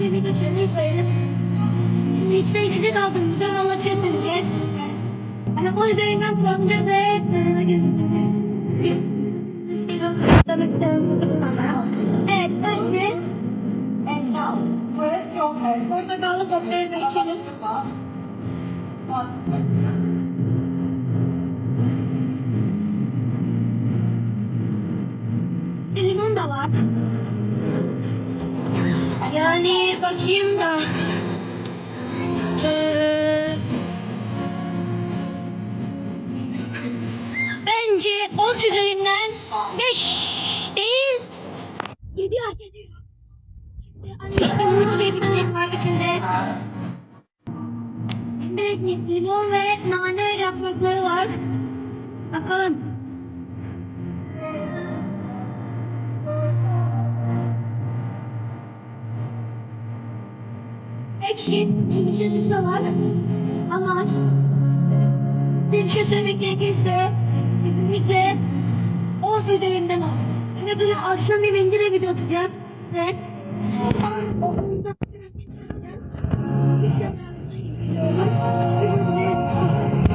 bizi götürdüğünü söyleyip içten içine kaldığımızda valla test edeceğiz. Hani o üzerinden kullanacağız ve Evet, önce portakallı kokteylini içelim. Limon da var. Ee, bence 10 üzerinden 5 değil 7 hak ediyor. Şimdi limon diye bir şey var içinde. Şimdi limon ve nane yaprakları var. Bakalım. Ekşi, ekşisi de. Ama bir şey söylemek gerekirse kesinlikle 10 üzerinden o. Şimdi böyle akşam yemeğinde de video atacağım. Ve